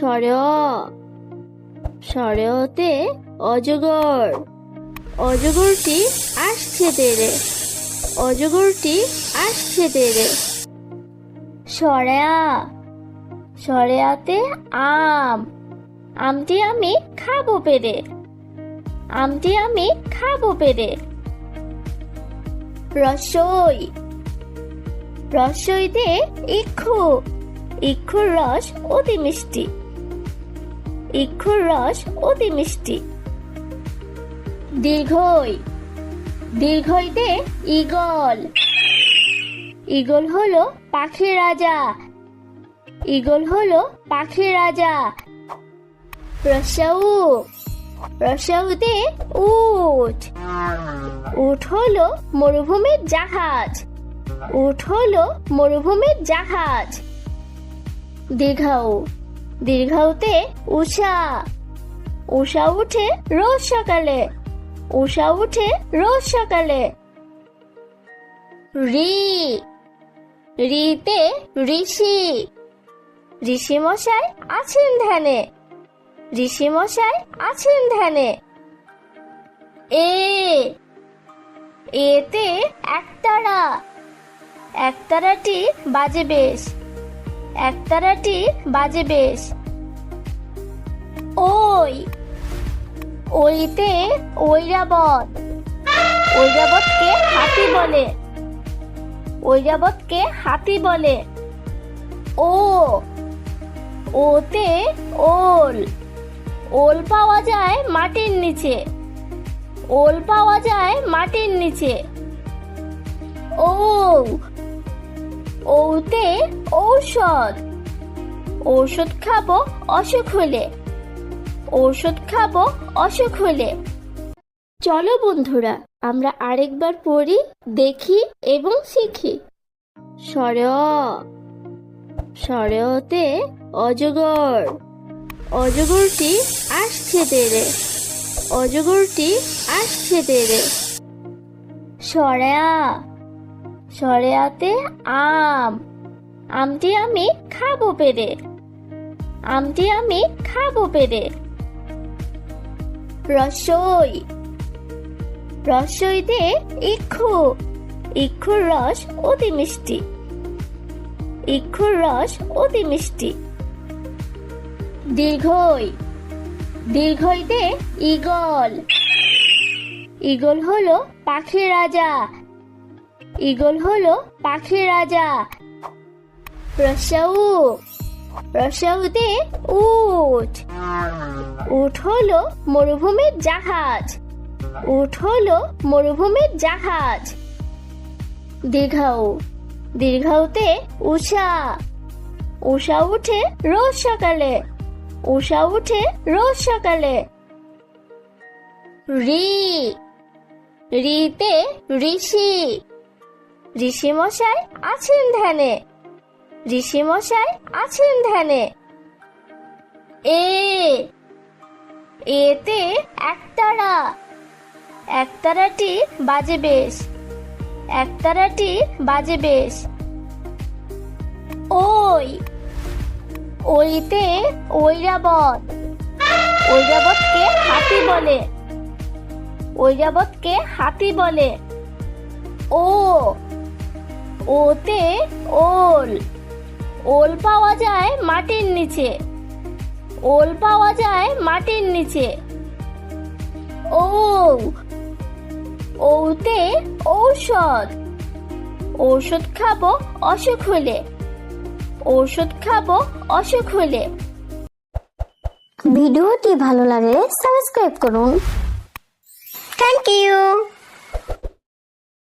সরে অ অজগর। অজগরটি আসছে তেরে, অজগরটি আসছে তেরে। সরেয়া, সরেয়াতে আম। আমটি আমি খাব পেরে। আমটি আমি খাব পেরে। রসই, রসইতে ইক্ষু। ইক্ষুর রস অতি মিষ্টি। ইক্ষুর রস অতি মিষ্টি। দীর্ঘই। দীর্ঘইতে ঈগল। ঈগল হলো পাখির রাজা। ঈগল হলো পাখির রাজা। রসাউ। রসাউতে উট। উট হলো মরুভূমির জাহাজ। উট হলো মরুভূমির জাহাজ। দীর্ঘাউ। দীর্ঘাউতে উষা। উষা উঠে রোজ সকালে। উষা উঠে রোজ সকালে। রি। রিতে ঋষি। ঋষি মশাই আছেন ধ্যানে। ঋষি মশাই আছেন ধ্যানে। এ। এতে একতারা। একতারাটি বাজে বেশ। একতারাটি বাজে বেশ। ওই, ওইতে ঐরাবত। ঐরাবতকে হাতি বলে। ঐরাবতকে হাতি বলে। ও, ওতে ওল। ওল পাওয়া যায় মাটির নিচে। ওল পাওয়া যায় মাটির নিচে। ও ওতে ঔষধ। ঔষধ খাব, অসুখ হলে। ঔষধ খাব, অসুখ হলে। চলো বন্ধুরা, আমরা আরেকবার পড়ি, দেখি এবং শিখি। সরে অ অজগর। অজগরটি আসছে তেরে। অজগরটি আসছে তেরে। সরেয়া সরেয়াতে আম। আমটি আমি খাব পেরে। আমটি আমি খাব পেরে। রসই। রসইতে ইক্ষু। ইক্ষুর রস অতি মিষ্টি। ইক্ষুর রস অতি মিষ্টি। দীর্ঘই। দীর্ঘইতে ঈগল। ঈগল হলো পাখির রাজা। ঈগল হলো পাখি রাজা। রসাউ, রসাউতে উট। উট হলো মরুভূমির জাহাজ। উট হলো মরুভূমির জাহাজ। দীর্ঘাউ, দীর্ঘাউতে উষা উষা উঠে রোজ সকালে। উষা উঠে রোজ সকালে। রি, রিতে ঋষি। ঋষি মশাই আছেন ধ্যানে। ঋষি মশাই আছেন ধ্যানে। এ, এতে একতারা। একতারাটি বাজে বেশ। একতারাটি বাজে বেশ। ওই, ওইতে ঐরাবত। ঐরাবতকে হাতি বলে। ঐরাবতকে হাতি বলে। ও ওতে ওল। ওল পাওয়া যায় মাটির নিচে। ওল পাওয়া যায় মাটির নিচে। ও ওতে ঔষধ। ঔষধ খাব অসুখ হলে। ঔষধ খাব অসুখ হলে। ভিডিওটি ভালো লাগলে সাবস্ক্রাইব করুন। Thank you